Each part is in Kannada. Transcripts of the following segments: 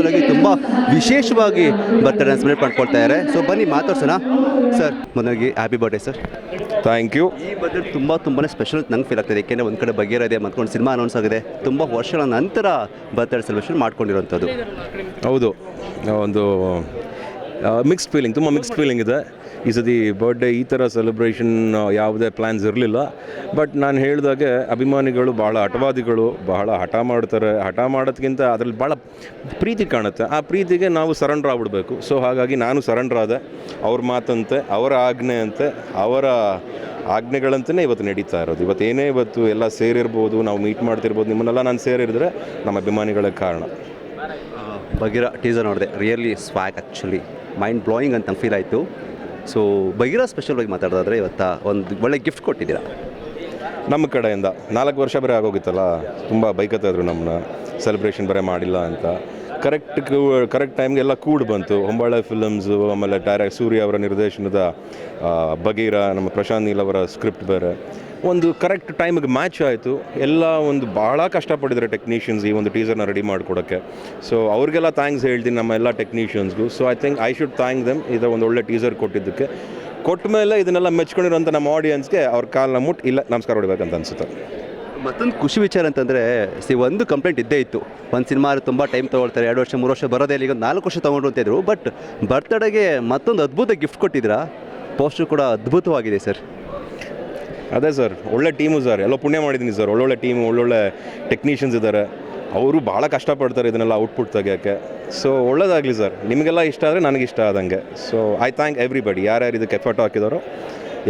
ಸ್ಪೆಷಲ್ ಆಗಿ ತುಂಬ ವಿಶೇಷವಾಗಿ ಬರ್ತ್ಡೇ ಸೆಲೆಬ್ರೇಟ್ ಮಾಡ್ಕೊಳ್ತಾ ಇದ್ದಾರೆ. ಸೊ ಬನ್ನಿ ಮಾತಾಡ್ಸೋಣ. ಸರ್ ಮೊದಲಿಗೆ happy birthday sir thank you ಈ ಬರ್ತ್ಡೇ ತುಂಬ ತುಂಬಾ ಸ್ಪೆಷಲ್ ನಂಗೆ ಫೀಲ್ ಆಗ್ತದೆ. ಏಕೆಂದರೆ ಒಂದು ಕಡೆ ಬಗೆಹರ ಇದೆ ಮತ್ಕೊಂಡು ಸಿನಿಮಾ ಅನೌನ್ಸ್ ಆಗಿದೆ. ತುಂಬ ವರ್ಷಗಳ ನಂತರ ಬರ್ತ್ಡೇ ಸೆಲೆಬ್ರೇಷನ್ ಮಾಡ್ಕೊಂಡಿರೋಂಥದ್ದು ಹೌದು. ಒಂದು ಮಿಕ್ಸ್ಡ್ ಫೀಲಿಂಗ್ ತುಂಬ ಮಿಕ್ಸ್ಡ್ ಫೀಲಿಂಗ್ ಇದೆ. ಈ ಸತಿ ಬರ್ಡೇ ಈ ಥರ ಸೆಲೆಬ್ರೇಷನ್ ಯಾವುದೇ ಪ್ಲ್ಯಾನ್ಸ್ ಇರಲಿಲ್ಲ. ಬಟ್ ನಾನು ಹೇಳಿದಾಗೆ ಅಭಿಮಾನಿಗಳು ಭಾಳ ಹಠವಾದಿಗಳು ಬಹಳ ಹಠ ಮಾಡ್ತಾರೆ. ಹಠ ಮಾಡೋದಕ್ಕಿಂತ ಅದರಲ್ಲಿ ಭಾಳ ಪ್ರೀತಿ ಕಾಣುತ್ತೆ. ಆ ಪ್ರೀತಿಗೆ ನಾವು ಸರೆಂಡರ್ ಆಗ್ಬಿಡ್ಬೇಕು. ಸೊ ಹಾಗಾಗಿ ನಾನು ಸರೆಂಡರ್ ಆದೆ. ಅವ್ರ ಮಾತಂತೆ, ಅವರ ಆಜ್ಞೆ ಅಂತೆ, ಅವರ ಆಜ್ಞೆಗಳಂತಲೇ ಇವತ್ತು ನಡೀತಾ ಇರೋದು. ಇವತ್ತು ಏನೇ ಇವತ್ತು ಎಲ್ಲ ಸೇರಿರ್ಬೋದು, ನಾವು ಮೀಟ್ ಮಾಡ್ತಿರ್ಬೋದು, ನಿಮ್ಮನ್ನೆಲ್ಲ ನಾನು ಸೇರಿದ್ರೆ ನಮ್ಮ ಅಭಿಮಾನಿಗಳ ಕಾರಣ. ಬಗೀರ ಟೀಸರ್ ನೋಡಿದೆ. Really swag actually mind blowing ಅಂತ ಫೀಲ್ ಆಯಿತು. ಸೊ ಬಗೀರ ಸ್ಪೆಷಲ್ ಆಗಿ ಮಾತಾಡೋದಾದ್ರೆ ಇವತ್ತ ಒಂದು ಒಳ್ಳೆ ಗಿಫ್ಟ್ ಕೊಟ್ಟಿದ್ದೀರಾ? ನಮ್ಮ ಕಡೆಯಿಂದ. ನಾಲ್ಕು ವರ್ಷ ಬರೀ ಆಗೋಗಿತ್ತಲ್ಲ? ತುಂಬ ಬೈಕತ್ತಾ ಇದ್ರು ನಮ್ಮನ್ನ ಸೆಲೆಬ್ರೇಷನ್ ಬರೀ ಮಾಡಿಲ್ಲ ಅಂತ. ಕರೆಕ್ಟ್ ಕರೆಕ್ಟ್ ಟೈಮ್ಗೆ ಎಲ್ಲ ಕೂಡ್ ಬಂತು. ಹೊಂಬಾಳೆ ಫಿಲಮ್ಸು ಆಮೇಲೆ ಡೈರೆಕ್ಟ್ ಸೂರ್ಯ ಅವರ ನಿರ್ದೇಶನದ ಬಗೀರ, ನಮ್ಮ ಪ್ರಶಾಂತ್ ನೀಲ್ ಅವರ ಸ್ಕ್ರಿಪ್ಟ್ ಬೇರೆ. ಒಂದು ಕರೆಕ್ಟ್ ಟೈಮಿಗೆ ಮ್ಯಾಚ್ ಆಯಿತು. ಎಲ್ಲ ಒಂದು ಭಾಳ ಕಷ್ಟಪಟ್ಟಿದ್ದಾರೆ ಟೆಕ್ನಿಷಿಯನ್ಸ್ ಈ ಒಂದು ಟೀಸರ್ನ ರೆಡಿ ಮಾಡಿಕೊಡೋಕ್ಕೆ. ಸೊ ಅವ್ರಿಗೆಲ್ಲ ಥ್ಯಾಂಕ್ಸ್ ಹೇಳ್ತೀನಿ ನಮ್ಮ ಎಲ್ಲ ಟೆಕ್ನಿಷಿಯನ್ಸ್ಗೂ so I think I should thank them ಇದು ಒಂದು ಒಳ್ಳೆ ಟೀಸರ್ ಕೊಟ್ಟಿದ್ದಕ್ಕೆ. ಕೊಟ್ಟ ಮೇಲೆ ಇದನ್ನೆಲ್ಲ ಮೆಚ್ಕೊಂಡಿರೋಂಥ ನಮ್ಮ ಆಡಿಯನ್ಸ್ಗೆ ಅವ್ರ ಕಾಲನ್ನ ಮುಟ್ಟು ಇಲ್ಲ, ನಮಸ್ಕಾರ ಹೊಡಿಬೇಕಂತ ಅನ್ಸುತ್ತೆ. ಮತ್ತೊಂದು ಖುಷಿ ವಿಚಾರ ಅಂತಂದರೆ ಸಿ ಒಂದು ಕಂಪ್ಲೇಂಟ್ ಇದ್ದೇ ಇತ್ತು. ಒಂದು ಸಿನಿಮಾ ತುಂಬ ಟೈಮ್ ತೊಗೊಳ್ತಾರೆ, ಎರಡು ವರ್ಷ, ಮೂರು ವರ್ಷ ಬರೋದೇ ಇಲ್ಲ, ಈಗ ನಾಲ್ಕು ವರ್ಷ ತೊಗೊಂಡು ಅಂತಿದ್ರು ಬಟ್ ಬರ್ತ್ಡೇಗೆ ಮತ್ತೊಂದು ಅದ್ಭುತ ಗಿಫ್ಟ್ ಕೊಟ್ಟಿದ್ದೀರಾ? ಪೋಸ್ಟರ್ ಕೂಡ ಅದ್ಭುತವಾಗಿದೆ ಸರ್ ಅದೇ ಸರ್, ಒಳ್ಳೆ ಟೀಮು ಸರ್. ಎಲ್ಲ ಪುಣ್ಯ ಮಾಡಿದ್ದೀನಿ ಸರ್. ಒಳ್ಳೊಳ್ಳೆ ಟೀಮು, ಒಳ್ಳೊಳ್ಳೆ ಟೆಕ್ನಿಷಿಯನ್ಸ್ ಇದ್ದಾರೆ ಅವರು ಭಾಳ ಕಷ್ಟಪಡ್ತಾರೆ ಇದನ್ನೆಲ್ಲ ಔಟ್ಪುಟ್ ತೆಗಿಯೋಕ್ಕೆ. ಸೊ ಒಳ್ಳೇದಾಗಲಿ ಸರ್. ನಿಮಗೆಲ್ಲ ಇಷ್ಟ ಆದರೆ ನನಗೆ ಇಷ್ಟ ಆದಂಗೆ. ಸೊ ಐ ಥ್ಯಾಂಕ್ ಎವ್ರಿಬಡಿ ಯಾರ್ಯಾರು ಇದಕ್ಕೆ ಎಫರ್ಟ್ ಹಾಕಿದಾರೋ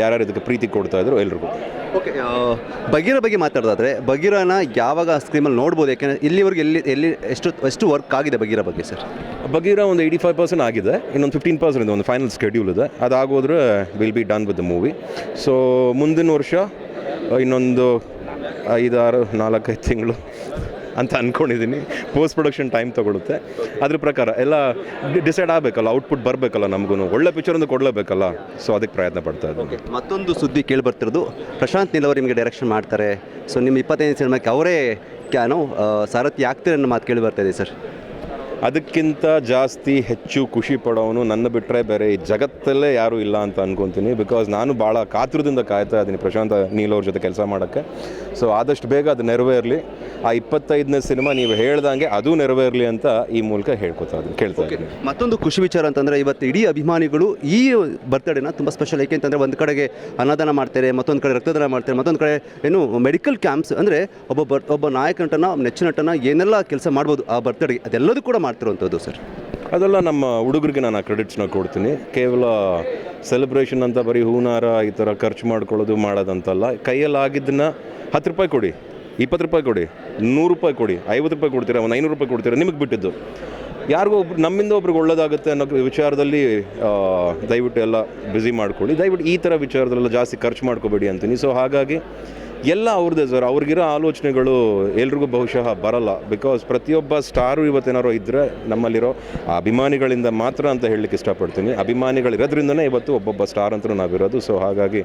ಯಾರ್ಯಾರು ಇದಕ್ಕೆ ಪ್ರೀತಿ ಕೊಡ್ತಾ ಇದ್ರು ಎಲ್ರಿಗೂ. ಓಕೆ ಬಗೀರ ಬಗ್ಗೆ ಮಾತಾಡೋದಾದ್ರೆ ಬಗೀರನ ಯಾವಾಗ ಸ್ಕ್ರೀಮಲ್ಲಿ ನೋಡ್ಬೋದು? ಯಾಕೆಂದರೆ ಇಲ್ಲಿವರೆಗೆ ಎಲ್ಲಿ ಎಲ್ಲಿ ಎಷ್ಟು ಎಷ್ಟು ವರ್ಕ್ ಆಗಿದೆ ಬಗೀರ ಬಗ್ಗೆ ಸರ್ ಬಗೀರ ಒಂದು ಏಯ್ಟಿ ಫೈವ್ ಪರ್ಸೆಂಟ್ ಆಗಿದೆ ಇನ್ನೊಂದು ಫಿಫ್ಟೀನ್ ಪರ್ಸೆಂಟ್ ಒಂದು ಫೈನಲ್ ಸ್ಕೆಡ್ಯೂಲ್ ಇದೆ. ಅದಾಗೋದ್ರೆ will be done with the movie so ಮುಂದಿನ ವರ್ಷ ಇನ್ನೊಂದು ಐದಾರು ನಾಲ್ಕೈದು ತಿಂಗಳು ಅಂತ ಅಂದ್ಕೊಂಡಿದ್ದೀನಿ ಪೋಸ್ಟ್ ಪ್ರೊಡಕ್ಷನ್ ಟೈಮ್ ತೊಗೊಳುತ್ತೆ. ಅದ್ರ ಪ್ರಕಾರ ಎಲ್ಲ ಡಿಸೈಡ್ ಆಗಬೇಕಲ್ಲ ಔಟ್ಪುಟ್ ಬರಬೇಕಲ್ಲ ನಮಗೂ ಒಳ್ಳೆ ಪಿಕ್ಚರ್ ಒಂದು ಕೊಡಲೇಬೇಕಲ್ಲ. ಸೊ ಅದಕ್ಕೆ ಪ್ರಯತ್ನ ಪಡ್ತಾ ಇದ್ದೀನಿ. ಮತ್ತೊಂದು ಸುದ್ದಿ ಕೇಳಿ ಬರ್ತಿರೋದು. ಪ್ರಶಾಂತ್ ನೀಲ್ ಅವರು ನಿಮಗೆ ಡೈರೆಕ್ಷನ್ ಮಾಡ್ತಾರೆ. ಸೊ ನಿಮ್ಮ ಇಪ್ಪತ್ತೈದು ಸಿನಿಮಾಕ್ಕೆ ಅವರೇ ಕ್ಯಾನು ಸಾರಥಿ ಆಗ್ತಾರೆ ಅನ್ನೋ ಮಾತು ಕೇಳಿ ಬರ್ತಾ ಇದೆ ಸರ್. ಅದಕ್ಕಿಂತ ಜಾಸ್ತಿ ಹೆಚ್ಚು ಖುಷಿ ಪಡೋನು ನನ್ನ ಬಿಟ್ಟರೆ ಬೇರೆ ಈ ಜಗತ್ತಲ್ಲೇ ಯಾರೂ ಇಲ್ಲ ಅಂತ ಅನ್ಕೊತೀನಿ. ಬಿಕಾಸ್ ನಾನು ಭಾಳ ಕಾತುರದಿಂದ ಕಾಯ್ತಾ ಇದ್ದೀನಿ ಪ್ರಶಾಂತ್ ನೀಲ್ ಅವ್ರ ಜೊತೆ ಕೆಲಸ ಮಾಡೋಕ್ಕೆ. ಸೊ ಆದಷ್ಟು ಬೇಗ ಅದು ನೆರವೇರಲಿ. ಆ ಇಪ್ಪತ್ತೈದನೇ ಸಿನಿಮಾ ನೀವು ಹೇಳ್ದಂಗೆ ಅದು ನೆರವೇರಲಿ ಅಂತ ಈ ಮೂಲಕ ಹೇಳ್ಕೊತಾ ಇದ್ದೀನಿ ಕೇಳ್ತಾ ಇದ್ದೀನಿ. ಮತ್ತೊಂದು ಖುಷಿ ವಿಚಾರ ಅಂತಂದರೆ ಇವತ್ತು ಇಡೀ ಅಭಿಮಾನಿಗಳು ಈ ಬರ್ತ್ಡೇನ ತುಂಬ ಸ್ಪೆಷಲ್ ಏಕೆಂತಂದರೆ ಒಂದು ಕಡೆಗೆ ಅನ್ನದಾನ ಮಾಡ್ತಾರೆ ಮತ್ತೊಂದು ಕಡೆ ರಕ್ತದಾನ ಮಾಡ್ತಾರೆ ಮತ್ತೊಂದು ಕಡೆ ಏನು ಮೆಡಿಕಲ್ ಕ್ಯಾಂಪ್ಸ್ ಅಂದರೆ ಒಬ್ಬ ಬರ್ ಒಬ್ಬ ನಾಯಕ ನಟನ ನೆಚ್ಚಿನ ನಟನ ಏನೆಲ್ಲ ಕೆಲಸ ಮಾಡ್ಬೋದು ಆ ಬರ್ತಡೆಗೆ ಅದೆಲ್ಲದೂ ಕೂಡ ಮಾಡ್ತಿರುವಂಥದ್ದು ಸರ್. ಅದೆಲ್ಲ ನಮ್ಮ ಹುಡುಗರಿಗೆ ನಾನು ಆ ಕ್ರೆಡಿಟ್ಸ್ನ ಕೊಡ್ತೀನಿ. ಕೇವಲ ಸೆಲೆಬ್ರೇಷನ್ ಅಂತ ಬರೀ ಹೂನಾರ ಈ ಥರ ಖರ್ಚು ಮಾಡ್ಕೊಳ್ಳೋದು ಮಾಡೋದಂತಲ್ಲ. ಕೈಯಲ್ಲಿ ಆಗಿದ್ದನ್ನ ಹತ್ತು ರೂಪಾಯಿ ಕೊಡಿ. ಇಪ್ಪತ್ತು ರೂಪಾಯಿ ಕೊಡಿ, ನೂರು ರೂಪಾಯಿ ಕೊಡಿ, ಐವತ್ತು ರೂಪಾಯಿ ಕೊಡ್ತೀರಾ, ಒಂದು ಐನೂರು ರೂಪಾಯಿ ಕೊಡ್ತೀರಾ, ನಿಮಗೆ ಬಿಟ್ಟಿದ್ದು. ಯಾರಿಗೂ ಒಬ್ರು, ನಮ್ಮಿಂದ ಒಬ್ರಿಗೆ ಒಳ್ಳೇದಾಗುತ್ತೆ ಅನ್ನೋ ವಿಚಾರದಲ್ಲಿ ದಯವಿಟ್ಟು ಎಲ್ಲ ಬ್ಯುಸಿ ಮಾಡ್ಕೊಳ್ಳಿ. ದಯವಿಟ್ಟು ಈ ಥರ ವಿಚಾರದಲ್ಲೆಲ್ಲ ಜಾಸ್ತಿ ಖರ್ಚು ಮಾಡ್ಕೋಬೇಡಿ ಅಂತೀನಿ. ಸೊ ಹಾಗಾಗಿ ಎಲ್ಲ ಅವ್ರದ್ದೇ ಸರ್ ಅವ್ರಿಗಿರೋ ಆಲೋಚನೆಗಳು ಎಲ್ರಿಗೂ ಬಹುಶಃ ಬರಲ್ಲ. ಬಿಕಾಸ್ ಪ್ರತಿಯೊಬ್ಬ ಸ್ಟಾರು ಇವತ್ತೇನಾರೋ ಇದ್ದರೆ ನಮ್ಮಲ್ಲಿರೋ ಅಭಿಮಾನಿಗಳಿಂದ ಮಾತ್ರ ಅಂತ ಹೇಳಲಿಕ್ಕೆ ಇಷ್ಟಪಡ್ತೀನಿ. ಅಭಿಮಾನಿಗಳಿರೋದ್ರಿಂದನೇ ಇವತ್ತು ಒಬ್ಬೊಬ್ಬ ಸ್ಟಾರ್ ಅಂತಲೂ ನಾವಿರೋದು. ಸೊ ಹಾಗಾಗಿ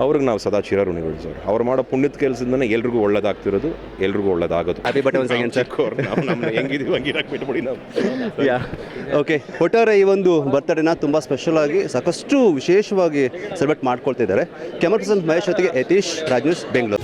ಅವ್ರಿಗೆ ನಾವು ಸದಾ ಚಿರಋಣಿಗಳು ಸರ್. ಅವ್ರು ಮಾಡೋ ಪುಣ್ಯದ ಕೆಲಸದಿಂದನೇ ಎಲ್ರಿಗೂ ಒಳ್ಳೇದಾಗ್ತಿರೋದು ಎಲ್ರಿಗೂ ಒಳ್ಳೇದಾಗೋದು. ಹ್ಯಾಪಿ ಬಟ್ ಒಂದು ಸೆಕೆಂಡ್ ಸರ್ ನಾವು ನಮ್ಮ ಹೆಂಗಿದೀವಿ ಹಂಗಿರಾಕ್ ಬಿಟ್ಬಿಡಿ ನಾವು. Yeah okay. ಒಟ್ಟಾರೆ ಈ ಒಂದು ಬರ್ತ್ಡೇನ ತುಂಬ ಸ್ಪೆಷಲ್ ಆಗಿ ಸಾಕಷ್ಟು ವಿಶೇಷವಾಗಿ ಸೆಲೆಬ್ರೇಟ್ ಮಾಡ್ಕೊಳ್ತಿದ್ದಾರೆ. ಕ್ಯಾಮರಾ ಪರ್ಸನ್ ಮಹೇಶ್ ಜೊತೆಗೆ ಯತೀಶ್ ರಾಜ್ ನ್ಯೂಸ್ ಬೆಂಗಳೂರು.